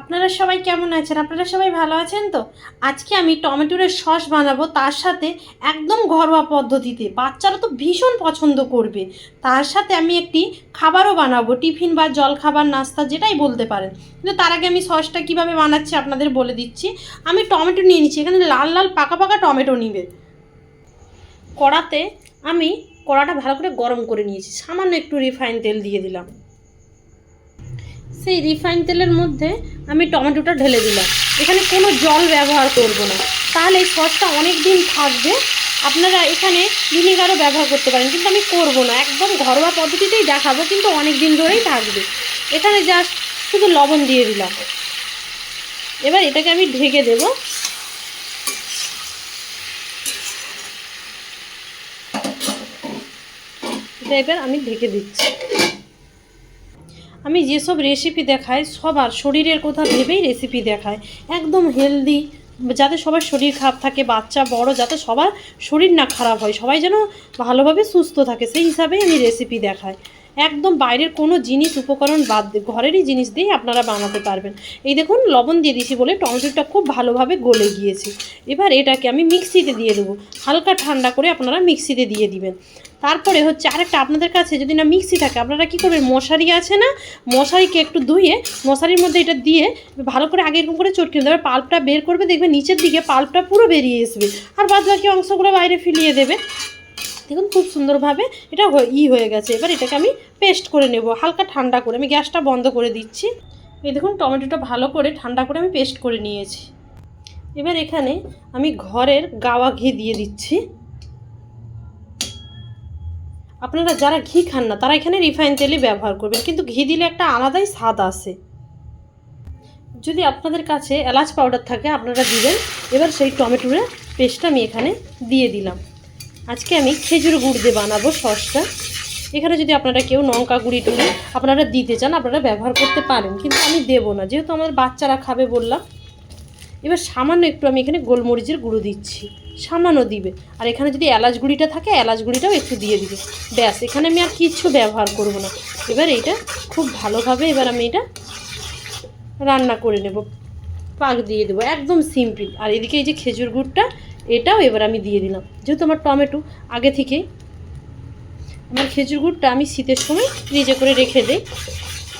আপনারা সবাই কেমন আছেন? আপনারা সবাই ভালো আছেন তো? আজকে আমি টমেটোর সস বানাবো, তার সাথে একদম ঘরোয়া পদ্ধতিতে। বাচ্চারা তো ভীষণ পছন্দ করবে। তার সাথে আমি একটি খাবারও বানাবো, টিফিন বা জল খাবার নাস্তা, যেটাই বলতে পারেন। কিন্তু তার আগে আমি সসটা কীভাবে বানাচ্ছি আপনাদের বলে দিচ্ছি। আমি টমেটো নিয়ে নিচ্ছি, এখানে লাল লাল, পাকা পাকা টমেটো নিবে। কড়াতে আমি কড়াটা ভালো করে গরম করে নিয়েছি, সামান্য একটু রিফাইন তেল দিয়ে দিলাম। সেই রিফাইন তেলের মধ্যে আমি টমেটোটা ঢেলে দিলাম। এখানে কোনো জল ব্যবহার করব না। তাহলে এই সসটা অনেক দিন থাকবে। আপনারা এখানে ভিনিগারও ব্যবহার করতে পারেন, কিন্তু আমি করব না। একদম ঘরোয়া পদ্ধতিতেই দেখাবো, কিন্তু অনেক দিন ধরেই থাকবে। এখানে জাস্ট শুধু লবণ দিয়ে দিলাম। এবার এটাকে আমি ঢেকে দেব। এটা এবার আমি ঢেকে দিচ্ছি। আমি যেসব রেসিপি দেখাই, সবার শরীরের কথা ভেবেই রেসিপি দেখায় একদম হেলদি যাতে সবার শরীর খারাপ থাকে, বাচ্চা, বড়, যাতে সবার শরীর না খারাপ হয়, সবাই যেন ভালোভাবে সুস্থ থাকে, সেই হিসাবেই আমি রেসিপি দেখাই। একদম বাইরের কোনো জিনিস, উপকরণ বাদ দিয়ে ঘরেরই জিনিস দিয়েই আপনারা বানাতে পারবেন। এই দেখুন, লবণ দিয়ে দিয়েছি বলে টমেটোটা খুব ভালোভাবে গলে গিয়েছে। এবার এটাকে আমি মিক্সিতে দিয়ে দেবো। হালকা ঠান্ডা করে আপনারা মিক্সিতে দিয়ে দিবেন। তারপরে হচ্ছে আরেকটা আপনাদের কাছে যদি না মিক্সি থাকে, আপনারা কী করবেন? মশারি আছে না? মশারিকে একটু ধুয়ে, মশারির মধ্যে এটা দিয়ে ভালো করে আগে এরকম করে চটকে দেবে, পাল্পটা বের করবে, দেখবে নিচের দিকে পাল্পটা পুরো বেরিয়ে আসবে। আর বাদ বাকি অংশগুলো বাইরে ফিলিয়ে দেবে। দেখুন খুব সুন্দরভাবে এটা ই হয়ে গেছে। এবার এটাকে আমি পেস্ট করে নেব। হালকা ঠান্ডা করে। আমি গ্যাসটা বন্ধ করে দিচ্ছি। এই দেখুন, টমেটোটা ভালো করে ঠান্ডা করে আমি পেস্ট করে নিয়েছি। এবার এখানে আমি ঘরের গাওয়া ঘি দিয়ে দিচ্ছি। আপনারা যারা ঘি খান না, তারা এখানে রিফাইন তেলই ব্যবহার করবেন। কিন্তু ঘি দিলে একটা আলাদাই স্বাদ আসে। যদি আপনাদের কাছে এলাচ পাউডার থাকে, আপনারা দিবেন। এবার সেই টমেটোর পেস্টটা আমি এখানে দিয়ে দিলাম। আজকে আমি খেজুর গুড় দিয়ে বানাবো সসটা। এখানে যদি আপনারা কেউ লঙ্কা গুঁড়ি টুড়ি আপনারা দিতে চান, আপনারা ব্যবহার করতে পারেন, কিন্তু আমি দেবো না। যেহেতু আমার বাচ্চারা খাবে বললাম, এবার সামান্য একটু আমি এখানে গোলমরিচের গুঁড়ো দিচ্ছি। সামান্য দিবে। আর এখানে যদি এলাচ গুঁড়িটা থাকে, এলাচ গুঁড়িটাও একটু দিয়ে দিবে। ব্যাস, এখানে আমি আর কিছু ব্যবহার করব না। এবার এইটা খুব ভালোভাবে এবার আমি এটা রান্না করে নেব। পাক দিয়ে দেবো, একদম সিম্পল। আর এদিকে এই যে খেজুর গুড়টা এটাও এবার আমি দিয়ে দিলাম। যেহেতু আমার টমেটো আগে থেকেই, আমার খেজুর গুড়টা আমি শীতের সময় ফ্রিজে করে রেখে দিই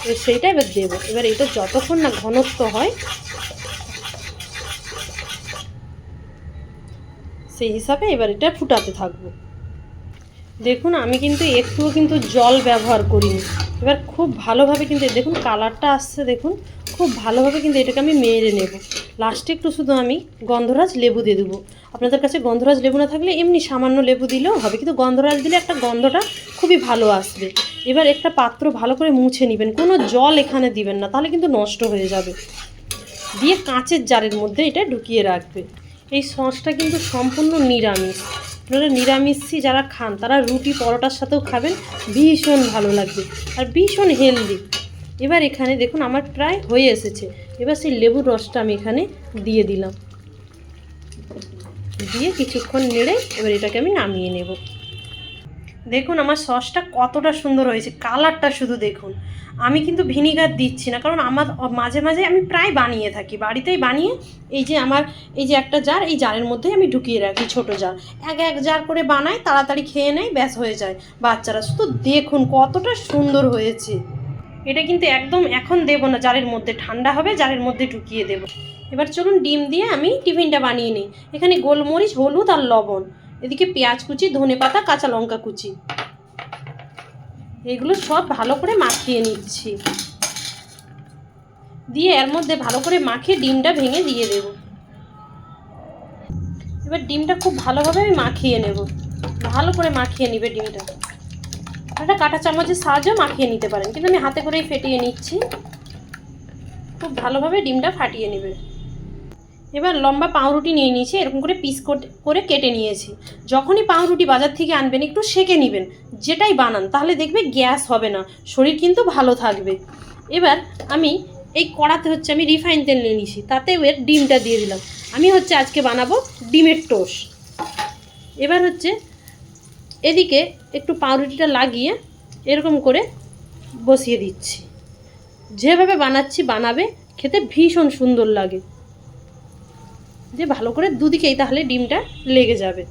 এবার সেইটা এবার দেবো। এবার এটা যতক্ষণ না ঘনত্ব হয়, সেই হিসাবে এবার এটা ফুটাতে থাকব। দেখুন, আমি কিন্তু একটুও কিন্তু জল ব্যবহার করিনি। এবার খুব ভালোভাবে কিন্তু, দেখুন কালারটা আসছে, দেখুন খুব ভালোভাবে কিন্তু এটাকে আমি মেরে নেব। লাস্টে একটু শুধু আমি গন্ধরাজ লেবু দিয়ে দেবো। আপনাদের কাছে গন্ধরাজ লেবু না থাকলে এমনি সামান্য লেবু দিলেও হবে, কিন্তু গন্ধরাজ দিলে একটা গন্ধটা খুবই ভালো আসবে। এবার একটা পাত্র ভালো করে মুছে নেবেন, কোনো জল এখানে দিবেন না, তাহলে কিন্তু নষ্ট হয়ে যাবে। দিয়ে কাঁচের জারের মধ্যে এটা ঢুকিয়ে রাখবে। এই সসটা কিন্তু সম্পূর্ণ নিরামিষ। আপনারা নিরামিষই যারা খান, তারা রুটি পরোটার সাথেও খাবেন, ভীষণ ভালো লাগবে। আর ভীষণ হেলদি এবার এখানে দেখুন আমার প্রায় হয়ে এসেছে। এবার সেই লেবুর রসটা আমি এখানে দিয়ে দিলাম। দিয়ে কিছুক্ষণ নেড়ে এবার এটাকে আমি নামিয়ে নেব। দেখুন আমার সসটা কতটা সুন্দর হয়েছে, কালারটা শুধু দেখুন। আমি কিন্তু ভিনিগার দিচ্ছি না, কারণ আমার মাঝে মাঝে আমি প্রায় বানিয়ে থাকি, বাড়িতেই বানিয়ে এই যে আমার এই যে একটা জার, এই জারের মধ্যেই আমি ঢুকিয়ে রাখি ছোট জার। এক এক জার করে বানাই তাড়াতাড়ি খেয়ে নেয়, ব্যাস হয়ে যায়। বাচ্চারা শুধু দেখুন কতটা সুন্দর হয়েছে। এটা কিন্তু একদম এখন দেব না জারের মধ্যে। ঠান্ডা হবে জারের মধ্যে ঢুকিয়ে দেব। এবার চলুন ডিম দিয়ে আমি টিফিনটা বানিয়ে নিই। এখানে গোলমরিচ, হলুদ আর লবণ। এদিকে পেঁয়াজ কুচি, ধনে পাতা, কাঁচা লঙ্কা কুচি। এগুলো সব ভালো করে মাখিয়ে নিচ্ছি। দিয়ে এর মধ্যে ভালো করে মাখিয়ে ডিমটা ভেঙে দিয়ে দেব। এবার ডিমটা খুব ভালোভাবে আমি মাখিয়ে নেব। ভালো করে মাখিয়ে নিবে ডিমটা। একটা কাঁটা চামচের সাহায্যে মাখিয়ে নিতে পারেন। কিন্তু আমি হাতে করেই ফেটিয়ে নিচ্ছি। খুব ভালোভাবে ডিমটা ফাটিয়ে নেবে। এবার লম্বা পাউরুটি নিয়ে নিয়েছি, এরকম করে পিস করে কেটে নিয়েছি। যখনই পাউরুটি বাজার থেকে আনবেন, একটু সেকে নেবেন, যেটাই বানান, তাহলে দেখবে গ্যাস হবে না, শরীর কিন্তু ভালো থাকবে। এবার আমি এই কড়াতে হচ্ছে আমি রিফাইন তেল নিয়ে নিয়েছি তাতে এর ডিমটা দিয়ে দিলাম। আমি হচ্ছে আজকে বানাবো ডিমের টোস এবার হচ্ছে এদিকে একটু পাউরুটিটা লাগিয়ে এরকম করে বসিয়ে দিচ্ছি। যেভাবে বানাচ্ছি, বানাবে, খেতে ভীষণ সুন্দর লাগে। যে ভালো করে দুদিকেই তাহলে ডিমটা লেগে যাবে।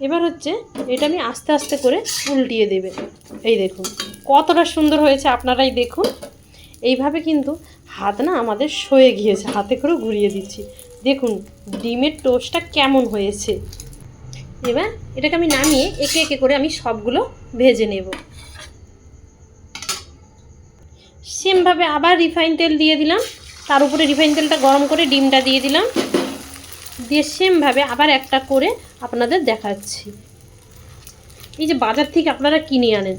এবার হচ্ছে এটা আমি আস্তে আস্তে করে উল্টিয়ে দেবে। এই দেখুন, কতটা সুন্দর হয়েছে আপনারাই দেখুন। এইভাবে কিন্তু হাত না আমাদের সয়ে গিয়েছে, হাতে করে ঘুরিয়ে দিচ্ছি। দেখুন, ডিমের টোস্টটা কেমন হয়েছে। এবার এটাকে আমি নামিয়ে একে একে করে আমি সবগুলো ভেজে নেব। সেমভাবে আবার রিফাইন তেল দিয়ে দিলাম। তার উপরে রিফাইন তেলটা গরম করে ডিমটা দিয়ে দিলাম। দিয়ে সেমভাবে আবার একটা করে আপনাদের দেখাচ্ছি। এই যে বাজার থেকে আপনারা কিনে আনেন,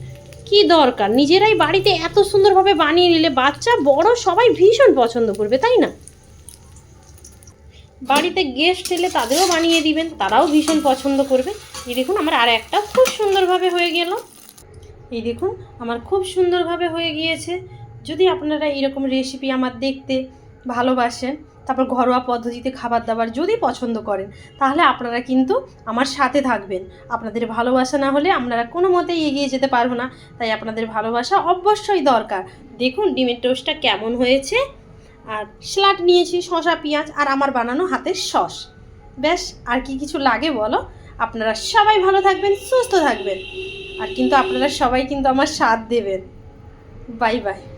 কি দরকার? নিজেরাই বাড়িতে এত সুন্দরভাবে বানিয়ে নিলে বাচ্চা, বড় সবাই ভীষণ পছন্দ করবে, তাই না? বাড়িতে গেস্ট এলে তাদেরও বানিয়ে দিবেন, তারাও ভীষণ পছন্দ করবে। এই দেখুন, আমার আর একটা খুব সুন্দরভাবে হয়ে গেল। এই দেখুন, আমার খুব সুন্দরভাবে হয়ে গিয়েছে। যদি আপনারা এরকম রেসিপি আমার দেখতে ভালোবাসেন, তারপর ঘরোয়া পদ্ধতিতে খাবার দাবার যদি পছন্দ করেন, তাহলে আপনারা কিন্তু আমার সাথে থাকবেন। আপনাদের ভালোবাসা না হলে আপনারা কোনো মতেই এগিয়ে যেতে পারব না। তাই আপনাদের ভালোবাসা অবশ্যই দরকার। দেখুন, ডিমের টোস্টটা কেমন হয়েছে। আর স্যালাড নিয়েছি শশা পেঁয়াজ আর আমার বানানো হাতের সস। ব্যাস আর কি কিছু লাগে বলো? আপনারা সবাই ভালো থাকবেন, সুস্থ থাকবেন। আর কিন্তু আপনারা সবাই কিন্তু আমার সাথ দেবেন। Bye bye.